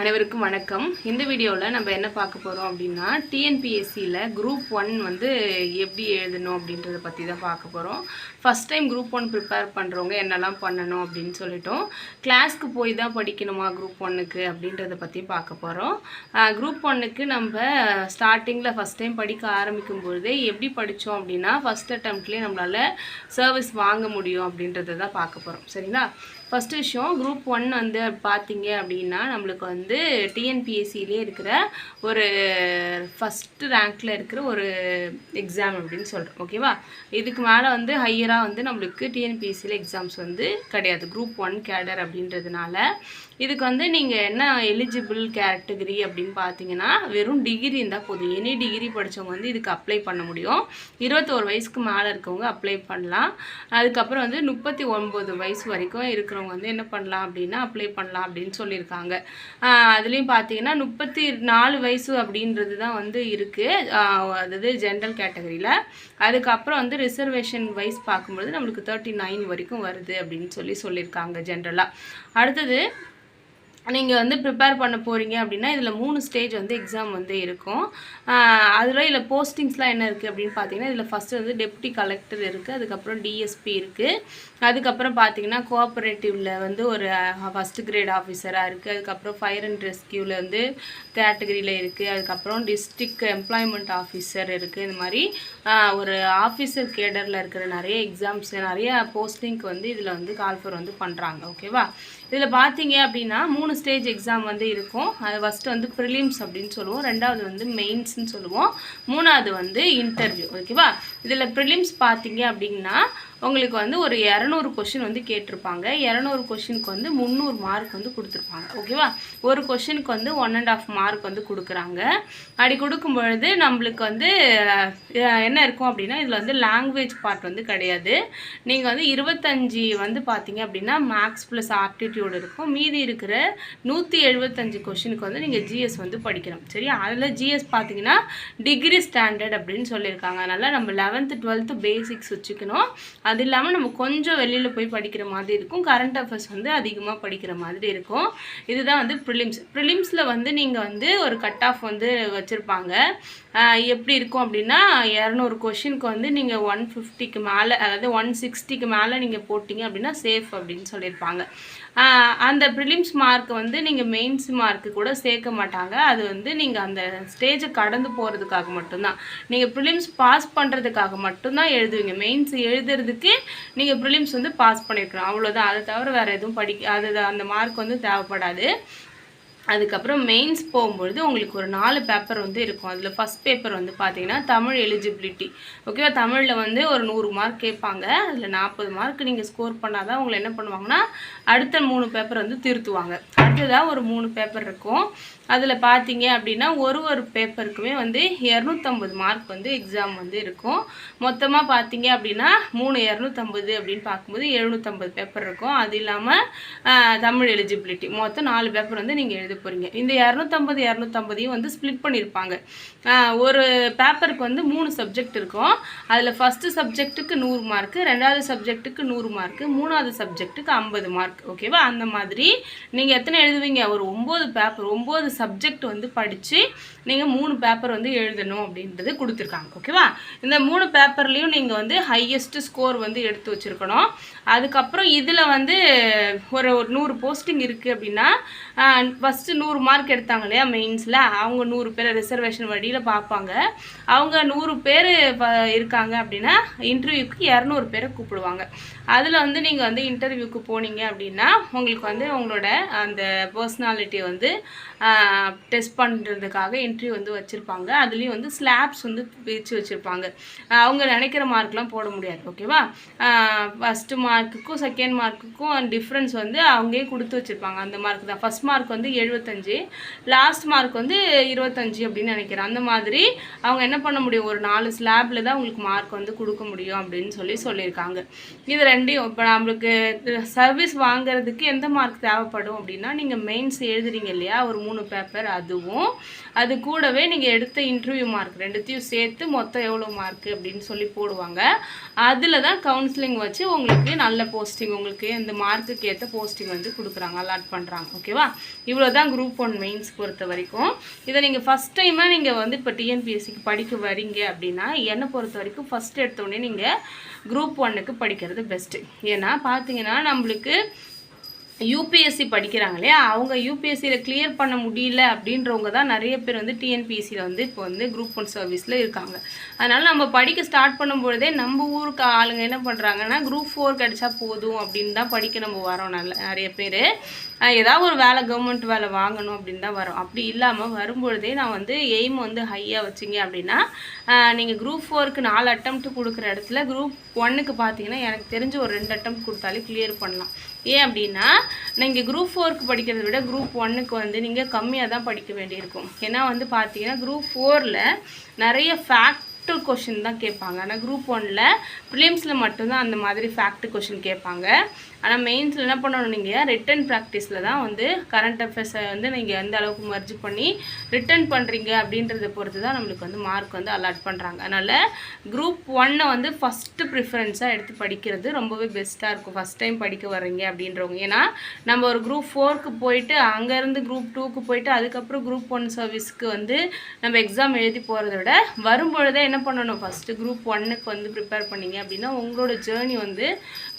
அனைவருக்கும் வணக்கம். இந்த வீடியோவில் நம்ம என்ன பார்க்க போகிறோம் அப்படின்னா டிஎன்பிஎஸ்சியில் குரூப் ஒன் வந்து எப்படி எழுதணும் அப்படின்றத பற்றி தான் பார்க்க போகிறோம் first time group one prepare பண்ணுறவங்க என்னெல்லாம் பண்ணணும் அப்படின்னு சொல்லிட்டோம். கிளாஸ்க்கு போய் தான் படிக்கணுமா குரூப் ஒன்னுக்கு அப்படின்றத பற்றி பார்க்க போகிறோம் குரூப் ஒன்னுக்கு நம்ம ஸ்டார்டிங்கில் ஃபஸ்ட் டைம் படிக்க ஆரம்பிக்கும் பொழுதே எப்படி படித்தோம் அப்படின்னா ஃபஸ்ட் அட்டம்ப்ட்லேயே நம்மளால் சர்வீஸ் வாங்க முடியும் அப்படின்றத தான் பார்க்க போகிறோம் சரிங்களா? ஃபஸ்ட்டு விஷயம் குரூப் ஒன் வந்து பார்த்தீங்க அப்படின்னா நம்மளுக்கு வந்து வந்து டிஎன்பிஎஸ்சிலே இருக்கிற ஒரு ஃபஸ்ட்டு ரேங்க்கில் இருக்கிற ஒரு எக்ஸாம் அப்படின்னு சொல்கிறோம் ஓகேவா இதுக்கு மேலே வந்து ஹையராக வந்து நம்மளுக்கு டிஎன்பிஎஸ்சியில் எக்ஸாம்ஸ் வந்து கிடையாது. குரூப் ஒன் கேடர் அப்படின்றதுனால இதுக்கு வந்து நீங்கள் என்ன எலிஜிபிள் கேட்டகரி அப்படின்னு பார்த்தீங்கன்னா வெறும் டிகிரி இருந்தால் போதும். எனி டிகிரி படித்தவங்க வந்து இதுக்கு அப்ளை பண்ண முடியும். இருபத்தோரு வயசுக்கு மேலே இருக்கவங்க அப்ளை பண்ணலாம். அதுக்கப்புறம் வந்து முப்பத்தி ஒன்பது வயசு வரைக்கும் இருக்கிறவங்க வந்து என்ன பண்ணலாம் அப்படின்னா அப்ளை பண்ணலாம் அப்படின்னு சொல்லியிருக்காங்க. அதுலேயும் பார்த்தீங்கன்னா முப்பத்தி நாலு வயசு அப்படின்றது தான் வந்து இருக்குது அதாவது ஜென்ரல் கேட்டகரியில் அதுக்கப்புறம் வந்து ரிசர்வேஷன் வைஸ் பார்க்கும்பொழுது நம்மளுக்கு தேர்ட்டி நைன் வரைக்கும் வருது அப்படின்னு சொல்லி சொல்லியிருக்காங்க ஜென்ரலாக அடுத்தது நீங்கள் வந்து ப்ரிப்பேர் பண்ண போகிறீங்க அப்படின்னா இதில் மூணு ஸ்டேஜ் வந்து எக்ஸாம் வந்து இருக்கும். அதில் இதில் போஸ்டிங்ஸ்லாம் என்ன இருக்குது அப்படின்னு பார்த்தீங்கன்னா இதில் ஃபஸ்ட்டு வந்து டெப்டி கலெக்டர் இருக்குது அதுக்கப்புறம் டிஎஸ்பி இருக்குது அதுக்கப்புறம் பார்த்தீங்கன்னா கோஆப்ரேட்டிவில் வந்து ஒரு ஃபஸ்ட்டு கிரேட் ஆஃபீஸராக இருக்குது அதுக்கப்புறம் ஃபயர் அண்ட் ரெஸ்கியூவில் வந்து கேட்டகரியில் இருக்குது அதுக்கப்புறம் டிஸ்ட்ரிக்ட் எம்ப்ளாய்மெண்ட் ஆஃபீஸர் இருக்குது இந்த மாதிரி ஒரு ஆஃபீஸர் கேடரில் இருக்கிற நிறைய எக்ஸாம்ஸ் நிறைய போஸ்டிங்க்கு வந்து இதில் வந்து கால்ஃபர் வந்து பண்ணுறாங்க ஓகேவா இதில் பார்த்தீங்க அப்படின்னா மூணு ஸ்டேஜ் எக்ஸாம் வந்து இருக்கும். அது ஃபஸ்ட்டு வந்து ப்ரிலிம்ஸ் அப்படின்னு சொல்லுவோம். ரெண்டாவது வந்து மெயின்ஸ்னு சொல்லுவோம். மூணாவது வந்து இன்டர்வியூ ஓகேவா இதில் ப்ரிலிம்ஸ் பார்த்தீங்க அப்படின்னா உங்களுக்கு வந்து ஒரு இரநூறு கொஷின் வந்து கேட்டிருப்பாங்க. இரநூறு கொஷினுக்கு வந்து முந்நூறு மார்க் வந்து கொடுத்துருப்பாங்க. ஓகேவா ஒரு கொஷினுக்கு வந்து ஒன் அண்ட் ஆஃப் மார்க் வந்து கொடுக்குறாங்க. அப்படி கொடுக்கும் பொழுது நம்மளுக்கு வந்து என்ன இருக்கும் அப்படின்னா இதில் வந்து லாங்குவேஜ் பார்ட் வந்து கிடையாது. நீங்கள் வந்து இருபத்தஞ்சி வந்து பார்த்தீங்க அப்படின்னா மேக்ஸ் ப்ளஸ் ஆப்டிடியூட் இருக்கும். மீதி இருக்கிற நூற்றி எழுபத்தஞ்சு கொஷினுக்கு வந்து நீங்கள் ஜிஎஸ் வந்து படிக்கணும். சரி அதில் ஜிஎஸ் பார்த்தீங்கன்னா டிகிரி ஸ்டாண்டர்ட் அப்படின்னு சொல்லியிருக்காங்க. அதனால் நம்ம லெவன்த்து டுவெல்த்து பேசிக்ஸ் வச்சுக்கணும். அது இல்லாமல் நம்ம கொஞ்சம் வெளியில் போய் படிக்கிற மாதிரி இருக்கும். கரண்ட் அஃபேர்ஸ் வந்து அதிகமாக படிக்கிற மாதிரி இருக்கும். இதுதான் வந்து ப்ரிலிம்ஸ் ப்ரிலிம்ஸில் வந்து நீங்கள் வந்து ஒரு கட் ஆஃப் வந்து வச்சுருப்பாங்க. எப்படி இருக்கும் அப்படின்னா இரநூறு கொஷினுக்கு வந்து நீங்கள் ஒன் ஃபிஃப்டிக்கு மேலே அதாவது ஒன் சிக்ஸ்டிக்கு மேலே நீங்கள் போட்டிங்க அப்படின்னா சேஃப் அப்படின்னு சொல்லியிருப்பாங்க. அந்த ப்ரிலிம்ஸ் மார்க் வந்து நீங்கள் மெயின்ஸ் மார்க்கு கூட சேர்க்க மாட்டாங்க. அது வந்து நீங்கள் அந்த ஸ்டேஜை கடந்து போகிறதுக்காக மட்டும்தான். நீங்கள் ப்ரிலிம்ஸ் பாஸ் பண்ணுறதுக்காக மட்டும்தான் எழுதுவீங்க. மெயின்ஸ் எழுதுறதுக்கு நீங்கள் ப்ரிலிம்ஸ் வந்து பாஸ் பண்ணியிருக்கணும் அவ்வளோதான் அதை தவிர வேறு எதுவும் படிக்க அது அந்த மார்க் வந்து தேவைப்படாது. அதுக்கப்புறம் மெயின்ஸ் போகும்பொழுது உங்களுக்கு ஒரு நாலு பேப்பர் வந்து இருக்கும். அதில் ஃபஸ்ட் பேப்பர் வந்து பார்த்தீங்கன்னா தமிழ் எலிஜிபிலிட்டி ஓகேவா தமிழில் வந்து ஒரு நூறு மார்க் கேட்பாங்க. அதில் நாற்பது மார்க் நீங்கள் ஸ்கோர் பண்ணால் தான் உங்களை என்ன பண்ணுவாங்கன்னா அடுத்த மூணு பேப்பர் வந்து திருத்துவாங்க. அடுத்ததாக ஒரு மூணு பேப்பர் இருக்கும். அதில் பார்த்தீங்க அப்படின்னா ஒரு ஒரு பேப்பருக்குமே வந்து இரநூத்தம்பது மார்க் வந்து எக்ஸாம் வந்து இருக்கும். மொத்தமாக பார்த்தீங்க அப்படின்னா மூணு இரநூத்தம்பது அப்படின்னு பார்க்கும்போது எழுநூற்றம்பது பேப்பர் இருக்கும். அது இல்லாமல் தமிழ் எலிஜிபிலிட்டி மொத்தம் நாலு பேப்பர் வந்து நீங்கள் எழுத போகிறீங்க இந்த இரநூத்தம்பது இரநூத்தம்பதையும் வந்து ஸ்ப்ளிட் பண்ணியிருப்பாங்க ஒரு பேப்பருக்கு வந்து மூணு சப்ஜெக்ட் இருக்கும். அதில் ஃபஸ்ட்டு சப்ஜெக்ட்டுக்கு நூறு மார்க்கு ரெண்டாவது சப்ஜெக்ட்டுக்கு நூறு மார்க்கு மூணாவது சப்ஜெக்ட்டுக்கு ஐம்பது மார்க். ஓகேவா அந்த மாதிரி நீங்கள் எத்தனை எழுதுவீங்க? ஒரு ஒம்பது பேப்பர் ஒம்பது சப்ஜெக்ட் வந்து படித்து நீங்கள் மூணு பேப்பர் வந்து எழுதணும் அப்படின்றது கொடுத்துருக்காங்க ஓகேவா இந்த மூணு பேப்பர்லேயும் நீங்கள் வந்து ஹையஸ்ட்டு ஸ்கோர் வந்து எடுத்து வச்சுருக்கணும். அதுக்கப்புறம் இதில் வந்து ஒரு ஒரு நூறு போஸ்டிங் இருக்குது அப்படின்னா ஃபஸ்ட்டு நூறு மார்க் எடுத்தாங்க இல்லையா மெயின்ஸில் அவங்க நூறு பேர் ரிசர்வேஷன் வழியில் பார்ப்பாங்க. அவங்க நூறு பேர் இருக்காங்க அப்படின்னா இன்டர்வியூக்கு இரநூறு பேரை கூப்பிடுவாங்க. அதில் வந்து நீங்கள் வந்து இன்டர்வியூக்கு போனீங்க அப்படின்னா உங்களுக்கு வந்து உங்களோட அந்த பர்சனாலிட்டியை வந்து டெஸ்ட் பண்ணுறதுக்காக இன்டர்வியூ வந்து வச்சுருப்பாங்க. அதுலேயும் வந்து ஸ்லாப்ஸ் வந்து பிரித்து வச்சுருப்பாங்க. அவங்க நினைக்கிற மார்க்லாம் போட முடியாது ஓகேவா ஃபஸ்ட்டு மார்க்குக்கும் செகண்ட் மார்க்குக்கும் டிஃப்ரென்ஸ் வந்து அவங்களே கொடுத்து வச்சுருப்பாங்க. அந்த மார்க் தான். ஃபஸ்ட் மார்க் வந்து எழுபத்தஞ்சு லாஸ்ட் மார்க் வந்து இருபத்தஞ்சு அப்படின்னு நினைக்கிறேன். அந்த மாதிரி அவங்க என்ன பண்ண முடியும்? ஒரு நாலு ஸ்லாபில் தான் உங்களுக்கு மார்க் வந்து கொடுக்க முடியும் அப்படின்னு சொல்லி சொல்லியிருக்காங்க. இதில் ரெண்டையும் இப்போ நம்மளுக்கு சர்வீஸ் வாங்குறதுக்கு எந்த மார்க் தேவைப்படும் அப்படின்னா நீங்கள் மெயின்ஸ் எழுதுறீங்க இல்லையா? ஒரு மூணு பேப்பர் அதுவும். அது கூடவே நீங்கள் எடுத்த இன்டர்வியூ மார்க் ரெண்டுத்தையும் சேர்த்து மொத்தம் எவ்வளோ மார்க் அப்படின்னு சொல்லி போடுவாங்க. அதில் தான் கவுன்சிலிங் வச்சு உங்களுக்கு நல்ல போஸ்டிங் உங்களுக்கு இந்த மார்க்குக்கு ஏற்ற போஸ்டிங் வந்து கொடுக்குறாங்க அலாட் பண்ணுறாங்க ஓகேவா இவ்வளோ தான் குரூப் ஒன் மெயின்ஸ் பொறுத்த வரைக்கும். இதை நீங்கள் ஃபஸ்ட் டைமாக நீங்கள் வந்து இப்போ டிஎன்பிஎஸ்சிக்கு படிக்க வரீங்க அப்படின்னா என்னை பொறுத்த வரைக்கும் ஃபஸ்ட் எடுத்தோடனே நீங்கள் குரூப் ஒன்னுக்கு படிக்கிறது பெஸ்ட் பெஸ்ட்டு ஏன்னா பார்த்தீங்கன்னா நம்மளுக்கு யூபிஎஸ்சி படிக்கிறாங்க இல்லையா? அவங்க யூபிஎஸ்சியில் கிளியர் பண்ண முடியல அப்படின்றவங்க தான் நிறைய பேர் வந்து டிஎன்பிஎஸ்சியில் வந்து இப்போ வந்து குரூப் ஒன் சர்வீஸில் இருக்காங்க. அதனால் நம்ம படிக்க ஸ்டார்ட் பண்ணும்பொழுதே நம்ம ஊருக்கு ஆளுங்க என்ன பண்ணுறாங்கன்னா குரூப் ஃபோர் கிடைச்சா போதும் அப்படின்னு தான் படிக்க நம்ம வரோம் நல்ல நிறைய பேர். ஏதாவது ஒரு வேலை கவர்மெண்ட் வேலை வாங்கணும் அப்படின்னு தான் வரும். அப்படி இல்லாமல் வரும்பொழுதே நான் வந்து எய்ம் வந்து ஹையாக வச்சிங்க அப்படின்னா நீங்கள் குரூப் ஃபோருக்கு நாலு அட்டம்ப்ட் கொடுக்குற இடத்துல குரூப் ஒன்னுக்கு பார்த்தீங்கன்னா எனக்கு தெரிஞ்ச ஒரு ரெண்டு அட்டம் கொடுத்தாலே கிளியர் பண்ணலாம். ஏன் அப்படின்னா நீங்கள் குரூப் ஃபோருக்கு படிக்கிறத விட குரூப் ஒன்னுக்கு வந்து நீங்கள் கம்மியாக தான் படிக்க வேண்டியிருக்கும். ஏன்னா வந்து பார்த்தீங்கன்னா குரூப் ஃபோரில் நிறைய ஃபேக்ட் கொஷின் தான் கேட்பாங்க. ஆனால் குரூப் ஒனில் ப்ரிலிம்ஸில் மட்டும்தான் அந்த மாதிரி ஃபேக்ட் கொஷின் கேட்பாங்க. ஆனால் மெயின்ஸில் என்ன பண்ணணும் நீங்கள் ரிட்டன் ப்ராக்டிஸில் தான் வந்து கரண்ட் அஃபேர்ஸை வந்து நீங்கள் எந்த அளவுக்கு மர்ஜ் பண்ணி ரிட்டன் பண்ணுறீங்க அப்படின்றத பொறுத்து தான் நம்மளுக்கு வந்து மார்க் வந்து அலாட் பண்ணுறாங்க அதனால் குரூப் ஒன்னை வந்து ஃபஸ்ட்டு ப்ரிஃபரன்ஸாக எடுத்து படிக்கிறது ரொம்பவே பெஸ்ட்டாக இருக்கும். ஃபஸ்ட் டைம் படிக்க வர்றீங்க அப்படின்றவங்க. ஏன்னா நம்ம ஒரு குரூப் ஃபோருக்கு போயிட்டு அங்கேருந்து குரூப் டூக்கு போயிட்டு அதுக்கப்புறம் குரூப் ஒன் சர்வீஸ்க்கு வந்து நம்ம எக்ஸாம் எழுதி போகிறத விட வரும்பொழுதே என்ன பண்ணணும்? ஃபஸ்ட்டு குரூப் ஒன்னுக்கு வந்து ப்ரிப்பேர் பண்ணிங்க அப்படின்னா உங்களோட ஜேர்னி வந்து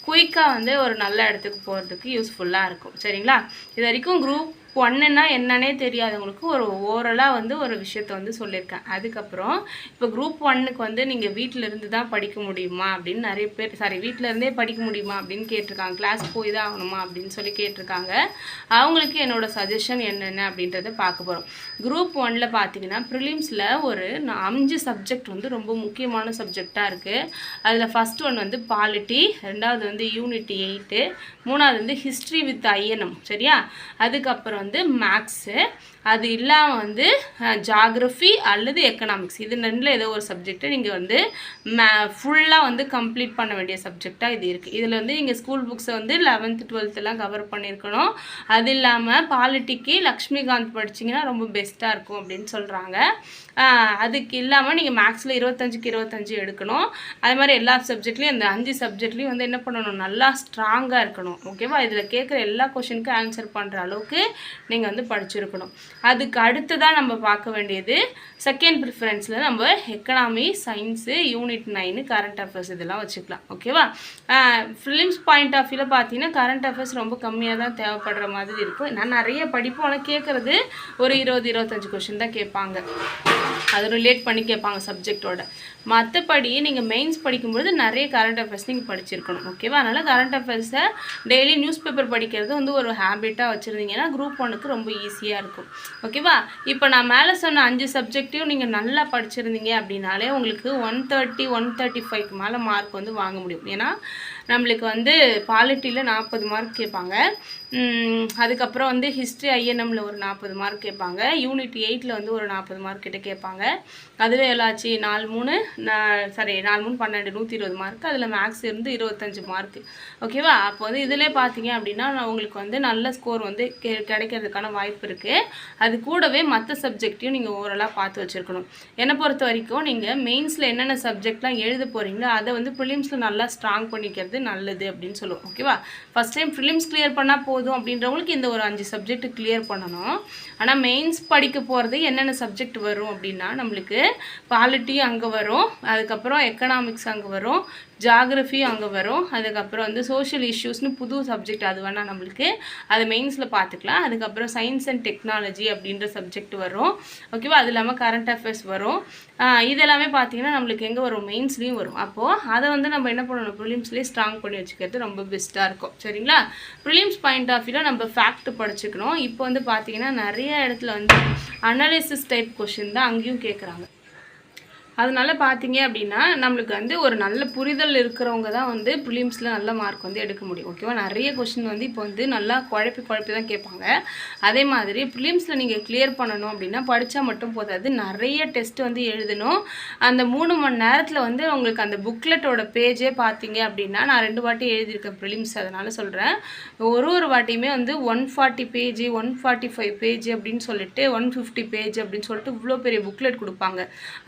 குயிக்காக வந்து ஒரு நல்ல இடத்துக்கு போகிறதுக்கு யூஸ்ஃபுல்லாக இருக்கும். சரிங்களா? இது வரைக்கும் குரூப் ஒன்றுனா என்னன்னே தெரியாதவங்களுக்கு ஒரு ஓரலாக வந்து ஒரு விஷயத்த வந்து சொல்லியிருக்கேன். அதுக்கப்புறம் இப்போ குரூப் ஒன்னுக்கு வந்து நீங்கள் வீட்டில் இருந்து தான் படிக்க முடியுமா அப்படின்னு நிறைய பேர் சாரி வீட்டில் இருந்தே படிக்க முடியுமா அப்படின்னு கேட்டிருக்காங்க. கிளாஸ் போய் தான் ஆகணுமா அப்படின்னு சொல்லி கேட்டிருக்காங்க. அவங்களுக்கு என்னோட சஜஷன் என்னென்ன அப்படின்றத பார்க்க போகிறோம் குரூப் ஒனில் பார்த்தீங்கன்னா ப்ரிலிம்ஸில் ஒரு அஞ்சு சப்ஜெக்ட் வந்து ரொம்ப முக்கியமான சப்ஜெக்டாக இருக்குது அதில் ஃபஸ்ட் ஒன் வந்து பாலிட்டி ரெண்டாவது வந்து யூனிட் எயிட்டு மூணாவது வந்து ஹிஸ்ட்ரி வித் ஐஎன்எம் சரியா? அதுக்கப்புறம் வந்து மேக்ஸு அது இல்லாமல் வந்து ஜாகிரஃபி அல்லது எக்கனாமிக்ஸ் இது ரெண்டில் ஏதோ ஒரு சப்ஜெக்டை நீங்கள் வந்து மே ஃபுல்லாக வந்து கம்ப்ளீட் பண்ண வேண்டிய சப்ஜெக்டாக இது இருக்குது இதில் வந்து நீங்கள் ஸ்கூல் புக்ஸை வந்து லெவன்த்து டுவெல்த்தெல்லாம் கவர் பண்ணியிருக்கணும். அது இல்லாமல் பாலிட்டிக்கு லக்ஷ்மிகாந்த் படிச்சிங்கன்னா ரொம்ப பெஸ்ட்டாக இருக்கும் அப்படின்னு சொல்கிறாங்க அதுக்கு இல்லாமல் நீங்கள் மேக்ஸில் இருபத்தஞ்சுக்கு இருபத்தஞ்சு எடுக்கணும். அது மாதிரி எல்லா சப்ஜெக்ட்லேயும் இந்த அஞ்சு சப்ஜெக்ட்லேயும் வந்து என்ன பண்ணணும்? நல்லா ஸ்ட்ராங்காக இருக்கணும். ஓகேவா இதில் கேட்குற எல்லா கொஷினுக்கும் ஆன்சர் பண்ணுற அளவுக்கு நீங்கள் வந்து படிச்சிருக்கணும். அதுக்கு அடுத்ததாக நம்ம பார்க்க வேண்டியது செகண்ட் ப்ரிஃபரன்ஸில் நம்ம economy science unit nine current affairs இதெல்லாம் வச்சுக்கலாம். ஓகேவா ஃபிலிம்ஸ் பாயிண்ட் ஆஃப் வியூவில் பார்த்தீங்கன்னா கரண்ட் அஃபேர்ஸ் ரொம்ப கம்மியாக தான் தேவைப்படுற மாதிரி இருக்கும். நான் நிறைய படிப்போம். ஆனால் கேட்குறது ஒரு இருபது இருபத்தஞ்சி கொஷின் தான் கேட்பாங்க. அது ரிலேட் பண்ணி கேட்பாங்க சப்ஜெக்டோட மற்றபடி நீங்கள் மெயின்ஸ் படிக்கும்பொழுது நிறைய கரண்ட் அஃபேர்ஸ் நீங்கள் படிச்சிருக்கணும் ஓகேவா அதனால் கரண்ட் அஃபேர்ஸை டெய்லி நியூஸ் பேப்பர் படிக்கிறது வந்து ஒரு ஹேபிட்டாக வச்சுருந்தீங்கன்னா குரூப் ஒனுக்கு ரொம்ப ஈஸியாக இருக்கும் ஓகேவா இப்போ நான் மேலே சொன்ன அஞ்சு சப்ஜெக்ட்டையும் நீங்கள் நல்லா படிச்சிருந்தீங்க அப்படின்னாலே உங்களுக்கு ஒன் தேர்ட்டி ஒன் தேர்ட்டி ஃபைவ்க்கு மேலே மார்க் வந்து வாங்க முடியும். ஏன்னா நம்மளுக்கு வந்து பாலிட்டியில் நாற்பது மார்க் கேட்பாங்க. அதுக்கப்புறம் வந்து ஹிஸ்ட்ரி ஐஎன்எம்மில் ஒரு நாற்பது மார்க் கேட்பாங்க. யூனிட் எயிட்டில் வந்து ஒரு நாற்பது மார்க் கிட்ட கேட்பாங்க. அதுவே எல்லாச்சு நாலு மூணு சாரி நாலு மூணு பன்னெண்டு நூற்றி இருபது மார்க் அதில் மேக்ஸ் இருந்து இருபத்தஞ்சு மார்க் ஓகேவா அப்போ வந்து இதிலே பார்த்தீங்க அப்படின்னா நான் உங்களுக்கு வந்து நல்ல ஸ்கோர் வந்து கெ- கிடைக்கிறதுக்கான வாய்ப்பு இருக்குது அது கூடவே மற்ற சப்ஜெக்டையும் நீங்கள் ஓரலாக பார்த்து வச்சுருக்கணும். என்னை பொறுத்த வரைக்கும் நீங்கள் மெயின்ஸில் என்னென்ன சப்ஜெக்ட்லாம் எழுத போகிறீங்களோ அதை வந்து ப்ரிலிம்ஸில் நல்லா ஸ்ட்ராங் பண்ணிக்கிறது நல்லது அப்படின்னு சொல்லுவோம். ஓகேவா ஃபஸ்ட் டைம் ப்ரிலிம்ஸ் கிளியர் பண்ணால் போதும். அப்படின்றவங்களுக்கு இந்த ஒரு அஞ்சு சப்ஜெக்ட் கிளியர் பண்ணணும். ஆனால் மெயின்ஸ் படிக்க போகிறது என்னென்ன சப்ஜெக்ட் வரும் அப்படின்னா நம்மளுக்கு பாலிட்டி அங்கே வரும். அதுக்கப்புறம் எக்கனாமிக்ஸ் அங்கே வரும். ஜாகிரஃபியும் அங்கே வரும். அதுக்கப்புறம் வந்து சோஷியல் இஷ்யூஸ்னு புது சப்ஜெக்ட் அது வேணால் நம்மளுக்கு. அது மெயின்ஸில் பார்த்துக்கலாம் அதுக்கப்புறம் சயின்ஸ் அண்ட் டெக்னாலஜி அப்படின்ற சப்ஜெக்ட் வரும். ஓகேவா அது இல்லாமல் கரண்ட் அஃபேர்ஸ் வரும். இதெல்லாமே பார்த்திங்கன்னா பார்த்தீங்கன்னா நம்மளுக்கு எங்கே வரும்? மெயின்ஸ்லேயும் வரும். அப்போது அதை வந்து நம்ம என்ன பண்ணணும்? ப்ரிலிம்ஸ்லேயே ஸ்ட்ராங் பண்ணி வச்சுக்கிறது ரொம்ப பெஸ்ட்டாக இருக்கும். சரிங்களா? ப்ரிலிம்ஸ் பாயிண்ட் ஆஃப் வியூவில் நம்ம ஃபேக்ட் படிச்சுக்கணும். இப்போ வந்து பார்த்தீங்கன்னா நிறைய இடத்துல வந்து அனாலிசிஸ் டைப் கொஷின் தான் அங்கேயும் கேட்குறாங்க அதனால பார்த்தீங்க அப்படின்னா நம்மளுக்கு வந்து ஒரு நல்ல புரிதல் இருக்கிறவங்க தான் வந்து ப்ரிலிம்ஸில் நல்ல மார்க் வந்து எடுக்க முடியும். ஓகேவா நிறைய கொஷின் வந்து இப்போ வந்து நல்லா குழப்பி குழப்பி தான் கேட்பாங்க. அதே மாதிரி ப்ரிலிம்ஸில் நீங்கள் கிளியர் பண்ணணும் அப்படின்னா படித்தா மட்டும் போதாது. நிறைய டெஸ்ட் வந்து எழுதணும். அந்த மூணு மணி நேரத்தில் வந்து உங்களுக்கு அந்த புக்லெட்டோட பேஜே பார்த்தீங்க அப்படின்னா நான் ரெண்டு வாட்டி எழுதியிருக்கேன் ப்ரிலிம்ஸ். அதனால் சொல்கிறேன் ஒரு ஒரு வாட்டியுமே வந்து one forty page one forty five page அப்படின்னு சொல்லிட்டு ஒன் ஃபிஃப்டி பேஜ் அப்படின்னு சொல்லிட்டு இவ்வளோ பெரிய புக்லெட் கொடுப்பாங்க.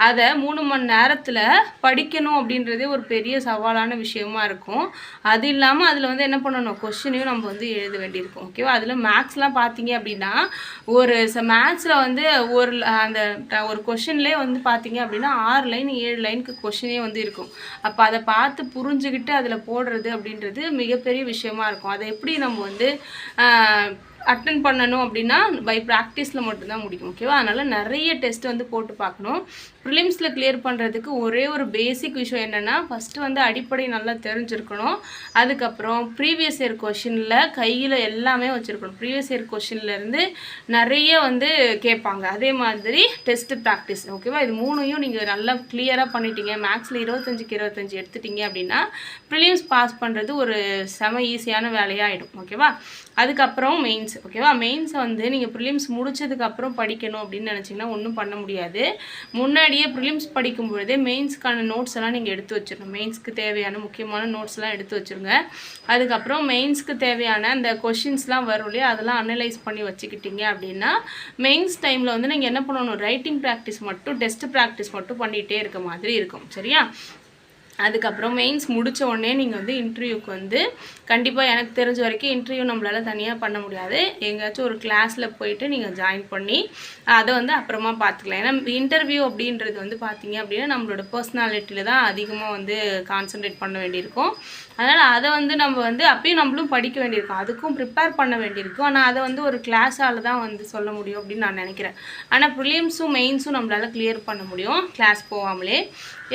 அதை மூணு மூணு மணி நேரத்தில் படிக்கணும் அப்படின்றதே ஒரு பெரிய சவாலான விஷயமா இருக்கும். அது இல்லாமல் அதில் வந்து என்ன பண்ணணும்? கொஷினையும் நம்ம வந்து எழுத வேண்டியிருக்கும் ஓகேவா அதில் மேக்ஸ்லாம் பார்த்தீங்க அப்படின்னா ஒரு மேக்ஸில் வந்து ஒரு அந்த ஒரு கொஷின்லேயே வந்து பார்த்தீங்க அப்படின்னா ஆறு லைன் ஏழு லைனுக்கு கொஷினே வந்து இருக்கும். அப்போ அதை பார்த்து புரிஞ்சுக்கிட்டு அதில் போடுறது அப்படின்றது மிகப்பெரிய விஷயமா இருக்கும். அதை எப்படி நம்ம வந்து அட்டன் பண்ணணும் அப்படின்னா பை ப்ராக்டிஸில் மட்டும்தான் முடியும் ஓகேவா அதனால் நிறைய டெஸ்ட் வந்து போட்டு பார்க்கணும். ப்ரிலிம்ஸில் கிளியர் பண்ணுறதுக்கு ஒரே ஒரு பேசிக் விஷயம் என்னென்னா ஃபஸ்ட்டு வந்து அடிப்படை நல்லா தெரிஞ்சிருக்கணும். அதுக்கப்புறம் ப்ரீவியஸ் இயர் கொஷினில் கையில் எல்லாமே வச்சுருக்கணும். ப்ரீவியஸ் இயர் கொஷின்லேருந்து நிறைய வந்து கேட்பாங்க. அதே மாதிரி டெஸ்ட் ப்ராக்டிஸ் ஓகேவா இது மூணையும் நீங்கள் நல்லா கிளியராக பண்ணிட்டீங்க. மேக்ஸில் இருபத்தஞ்சுக்கு இருபத்தஞ்சி எடுத்துட்டீங்க அப்படின்னா ப்ரிலிம்ஸ் பாஸ் பண்ணுறது ஒரு செம ஈஸியான வேலையாகிடும் ஓகேவா அதுக்கப்புறம் மெயின்ஸ் ஓகேவா மெயின்ஸை வந்து நீங்கள் ப்ரிலிம்ஸ் முடிச்சதுக்கப்புறம் படிக்கணும் அப்படின்னு நினச்சிங்கன்னா ஒன்றும் பண்ண முடியாது. முன்னாடியே ப்ரிலிம்ஸ் படிக்கும் பொழுதே மெயின்ஸ்க்கான நோட்ஸ் எல்லாம் நீங்கள் எடுத்து வச்சிடணும் மெயின்ஸ்க்கு தேவையான முக்கியமான நோட்ஸ்லாம் எடுத்து வச்சிருங்க. அதுக்கப்புறம் மெயின்ஸ்க்கு தேவையான அந்த கொஷின்ஸ்லாம் வரும் இல்லையா? அதெல்லாம் அனலைஸ் பண்ணி வச்சுக்கிட்டீங்க அப்படின்னா மெயின்ஸ் டைமில் வந்து நீங்கள் என்ன பண்ணணும்? ரைட்டிங் ப்ராக்டிஸ் மட்டும் டெஸ்ட் ப்ராக்டிஸ் மட்டும் பண்ணிகிட்டே இருக்க மாதிரி இருக்கும். சரியா? அதுக்கப்புறம் மெயின்ஸ் முடித்த உடனே நீங்கள் வந்து இன்டர்வியூக்கு வந்து கண்டிப்பாக எனக்கு தெரிஞ்ச வரைக்கும் இன்டர்வியூ நம்மளால் தனியாக பண்ண முடியாது. எங்கேயாச்சும் ஒரு கிளாஸில் போயிட்டு நீங்கள் ஜாயின் பண்ணி அதை வந்து அப்புறமா பார்த்துக்கலாம். ஏன்னா இன்டர்வியூ அப்படின்றது வந்து பார்த்தீங்க அப்படின்னா நம்மளோட பர்சனாலிட்டியில் தான் அதிகமாக வந்து கான்சென்ட்ரேட் பண்ண வேண்டியிருக்கும். அதனால் அதை வந்து நம்ம வந்து அப்பயும் நம்மளும் படிக்க வேண்டியிருக்கும். அதுக்கும் ப்ரிப்பேர் பண்ண வேண்டியிருக்கும். ஆனால் அதை வந்து ஒரு கிளாஸால் தான் வந்து சொல்ல முடியும் அப்படின்னு நான் நினைக்கிறேன். ஆனால் ப்ரிலியம்ஸும் மெயின்ஸும் நம்மளால் கிளியர் பண்ண முடியும். கிளாஸ் போகாமலே.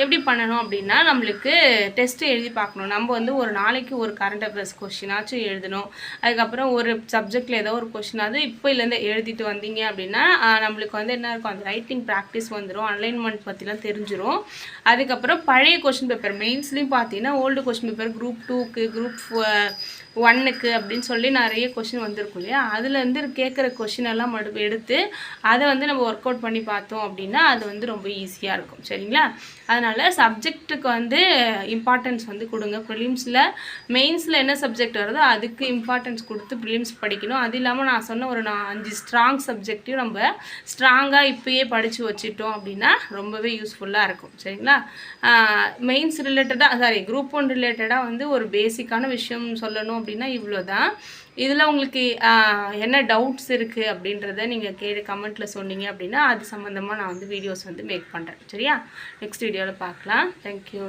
எப்படி பண்ணணும் அப்படின்னா நம்மளுக்கு டெஸ்ட்டு எழுதி பார்க்கணும். நம்ம வந்து ஒரு நாளைக்கு ஒரு கரண்ட் அஃபேர்ஸ் கொஷினாச்சும் எழுதணும். அதுக்கப்புறம் ஒரு சப்ஜெக்டில் ஏதோ ஒரு கொஷினாவது இப்போலேருந்து எழுதிட்டு வந்தீங்க அப்படின்னா நம்மளுக்கு வந்து என்ன இருக்கும்? அந்த ரைட்டிங் ப்ராக்டிஸ் வந்துடும் அலைன்மெண்ட் பற்றிலாம் தெரிஞ்சிரும். அதுக்கப்புறம் பழைய கொஷின் பேப்பர் மெயின்ஸ்லேயும் பார்த்தீங்கன்னா ஓல்டு கொஷின் பேப்பர் குரூப் டூக்கு குரூப் ஒன்னுக்கு அப்படின்னு சொல்லி நிறைய கொஷின் வந்திருக்கும் இல்லையா? அதுலேருந்து கேட்குற கொஷின் எல்லாம் எடுத்து அதை வந்து நம்ம ஒர்க் அவுட் பண்ணி பார்த்தோம் அப்படின்னா அது வந்து ரொம்ப ஈஸியாக இருக்கும். சரிங்களா? அதனால் சப்ஜெக்ட்டுக்கு வந்து இம்பார்ட்டன்ஸ் வந்து கொடுங்க. ப்ரிலிம்ஸில் மெயின்ஸில் என்ன சப்ஜெக்ட் வருதோ அதுக்கு இம்பார்ட்டன்ஸ் கொடுத்து ப்ரிலிம்ஸ் படிக்கணும். அது இல்லாமல் நான் சொன்ன ஒரு நான் அஞ்சு ஸ்ட்ராங் சப்ஜெக்டையும் நம்ம ஸ்ட்ராங்காக இப்போயே படித்து வச்சுட்டோம் அப்படின்னா ரொம்பவே யூஸ்ஃபுல்லாக இருக்கும். சரிங்களா? மெயின்ஸ் ரிலேட்டடாக சாரி குரூப் ஒன் ரிலேட்டடாக வந்து வந்து ஒரு பேசிக்கான விஷயம் சொல்லணும் அப்படின்னா இவ்வளோ தான் இதில் உங்களுக்கு என்ன டவுட்ஸ் இருக்குது அப்படின்றத நீங்கள் கேட்டு கமெண்ட்டில் சொன்னீங்க அப்படின்னா அது சம்மந்தமாக நான் வந்து வீடியோஸ் வந்து மேக் பண்ணுறேன் சரியா? நெக்ஸ்ட் வீடியோவில் பார்க்கலாம். தேங்க்யூ